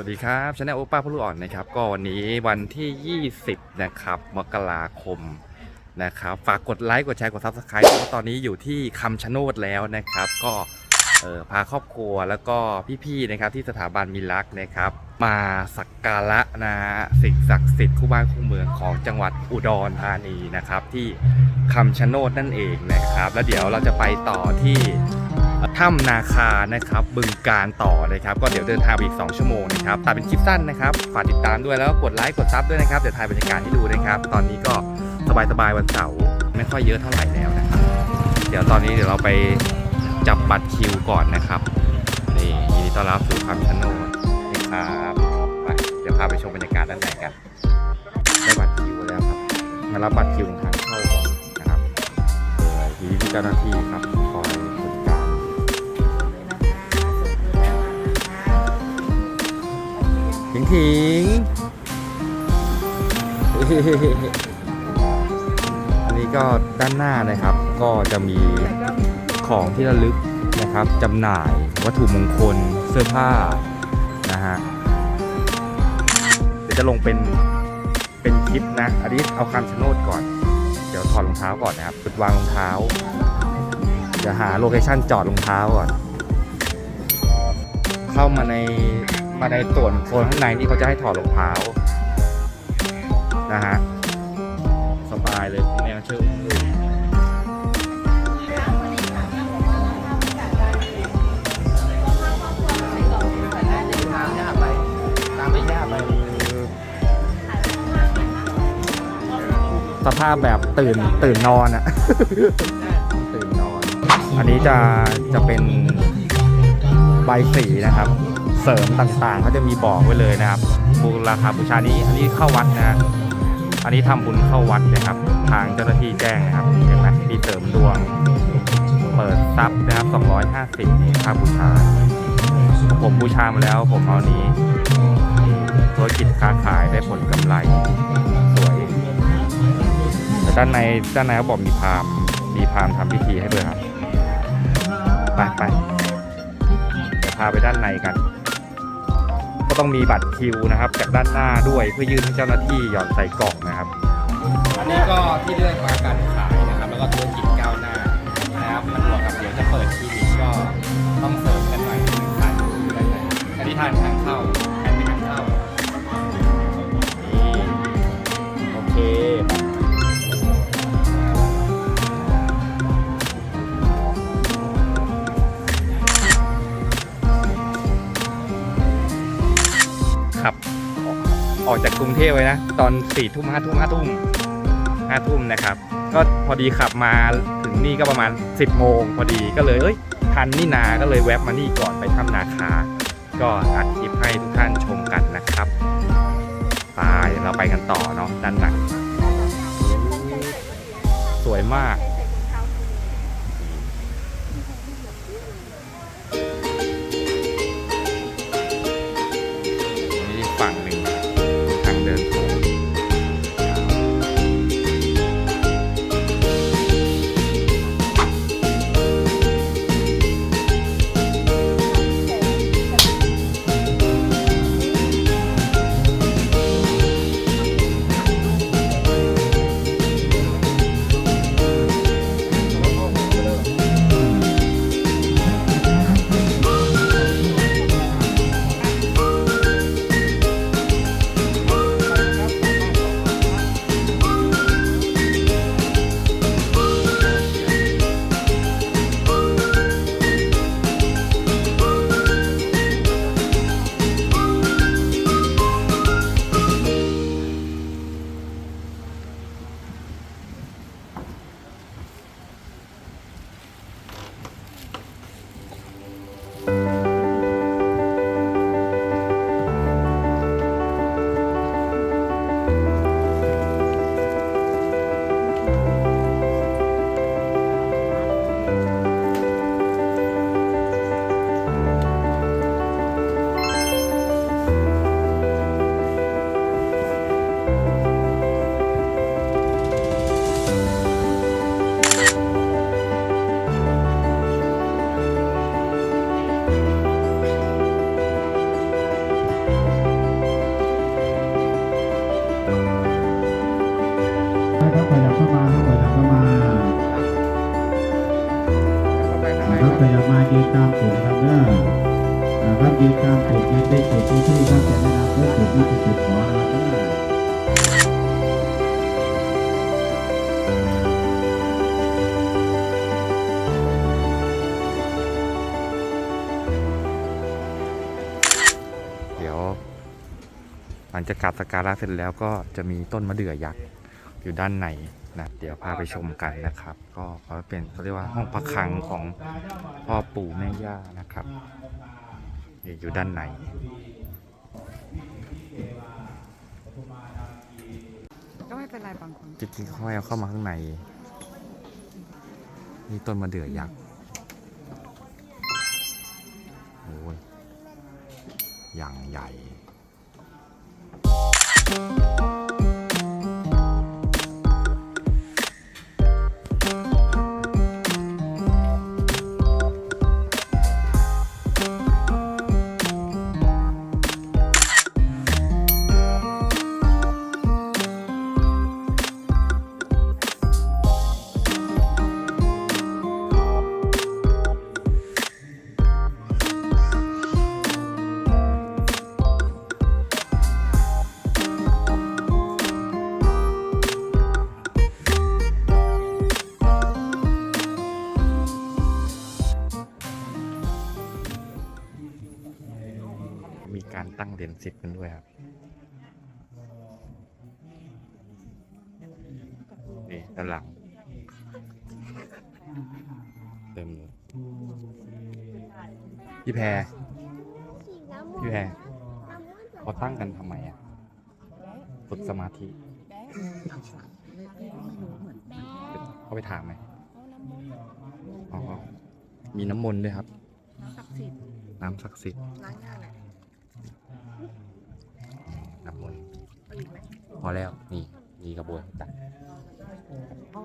วัสดีครับชาแนลโอป้าพลูอ่อนนะครับ ก็วันนี้วันที่ 20 นะครับ มกราคมนะครับ ฝากกดไลค์ กดแชร์ กดซับสไครต์เพราะว่าตอนนี้อยู่ที่คำชะโนดแล้วนะครับ ก็เออพาครอบครัวแล้วก็พี่ๆนะครับที่สถาบันมิลักนะครับ มาสักการะนะสิ่งศักดิ์สิทธิ์คู่บ้านคู่เมืองของจังหวัดอุดรธานีนะครับ ที่คำชะโนดนั่นเองนะครับ แล้วเดี๋ยวเราจะไปต่อที่ ถ้ำนาคานะครับบึงการต่อนะครับ ก็เดี๋ยวเดินทางไปอีก 2 ชั่วโมงนะครับตัดเป็นคลิปสั้นนะครับฝากติดตามด้วยแล้วก็กดไลค์กดซับด้วยนะครับเดี๋ยวถ่ายบรรยากาศให้ดูนะครับ ตอนนี้ก็สบายๆวันเสาร์ไม่ค่อยเยอะเท่าไหร่แล้วนะครับ เดี๋ยวตอนนี้เดี๋ยวเราไปจับบัตรคิวก่อนนะครับนี่ยินดีต้อนรับสู่คำชะโนดนี่ครับไปเดี๋ยวพาไปชมบรรยากาศด้านในกันได้บัตรคิวแล้วครับมารับบัตรคิวทางเข้าก่อนนะครับมีพี่เจ้าหน้าที่ครับ ถิงถิงอันนี้ก็ด้านหน้านะครับ ก็จะมีของที่ระลึกนะครับจำหน่ายวัตถุมงคลเสื้อผ้านะฮะเดี๋ยวจะลงเป็นเป็นคลิปนะ อันนี้เอาคำชะโนดก่อน เดี๋ยวถอดรองเท้าก่อนนะครับจุดวางรองเท้าเดี๋ยวหาโลเคชั่นจอดรองเท้าก่อน เข้ามาใน มาในส่วนโซนข้างในนี่เขาจะให้ถอดรองเท้านะฮะสบายเลยแนวเชื่อมสภาพแบบตื่นตื่นนอนอะตื่นนอน อันนี้จะจะเป็นใบสีนะครับ เสริมต่างๆเขาจะมีบอกไว้เลยนะครับบูราคาบูชานี้อันนี้เข้าวัดนะอันนี้ทำบุญเข้าวัดนะครับ ทางเจ้าหน้าที่แจ้งนะครับเห็นไหมมีเสริมดวง เปิดทรัพย์นะครับ250นี่ค่าบูชา ผมบูชามาแล้วผมเอานี้ธุรกิจค้าขายได้ผลกำไรสวยแต่ด้านในด้านในเขาบอกมีพามมีพามณ์ทำพิธีให้ด้วยครับไปไปเดี๋ยวพาไปด้านในกัน ต้องมีบัตรคิวนะครับจากด้านหน้าด้วยเพื่อยื่นให้เจ้าหน้าที่หย่อนใส่กล่องนะครับ อันนี้ก็ที่เลือกมาการขายนะครับ แล้วก็ธุรกิจก้าวหน้านะครับมันบวกกับเดี๋ยวจะเปิดคลินิกก็ต้องเสริมกันหน่อยทานอยู่ด้านในอันนี้ทานทางเข้า อกอกจากกรุงเทพไว้นะ ตอนสี่ทุ่มห้าทุ่มห้าทุ่มห้าทุ่มนะครับ ก็พอดีขับมาถึงนี่ก็ประมาณ 10โมงพอดีก็เลยเอ้ยทันนี่นา ก็เลยแวบมานี่ก่อนไปถ้ำนาคา ก็อัดคลิปให้ทุกท่านชมกันนะครับไปเราไปกันต่อเนาะด้านในสวยมากีการเกิดไม่ได้เกิดที่ที่ตั้งแต่ในอนาคตเกิดมาที่เกิดขออนาคตเดี๋ยว หลังจากกราบสกการะเสร็จแล้วก็จะมีต้นมะเดื่อยักษ์อยู่ด้านในนะเดี๋ยวพาไปชมกันนะครับ ก็เขาเป็นเขาเรียกว่าห้องพักคังของพ่อปู่แม่ย่านะครับ อยู่ด้านในก็ไม่เป็นไรบางคนจริงๆเขาให้เอาเข้ามาข้างใน นี่ต้นมะเดื่อยักษ์โอ้ยอย่างใหญ่ การตั้งเหรียญสิบกันด้วยครับนี่ด้านหลังเต็มเลยพี่แพรพี่แพรเขาตั้งกันทำไมอะฝึกสมาธิเขาไปถามไหมอ๋อมีน้ำมนต์ด้วยครับศักดิ์สิทธิ์น้ำศักดิ์สิทธิ์ ล้างหน้าแหละ น้ำมนต์ พอแล้วนี่มีกระบวนการอ๋อ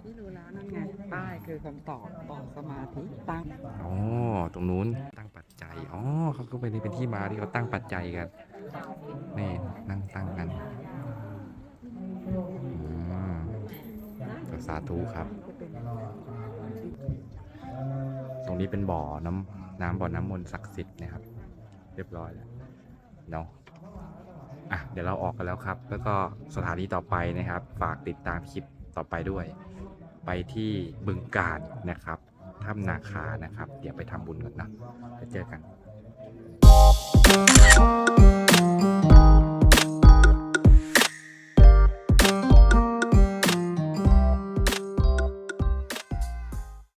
ที่รู้แล้วนั่นไงป้ายคือคำตอบต่อสมาธิตั้งอ๋อตรงนู้นตั้งปัจจัยอ๋อเขาก็เป็นเป็นที่มาที่เขาตั้งปัจจัยกันนี่นั่งตั้งกันอืมสาธุครับ ตรงนี้เป็นบ่อน้ำน้ำบ่อน้ำมนต์ศักดิ์สิทธิ์นะครับ เรียบร้อยแล้วเนาะ่ะเดี๋ยวเราออกกันแล้วครับ แล้วก็สถานีต่อไปนะครับ ฝากติดตามคลิปต่อไปด้วย ไปที่บึงการนะครับถ้ำนาคานะครับ เดี๋ยวไปทำบุญกันนะไปเจอกัน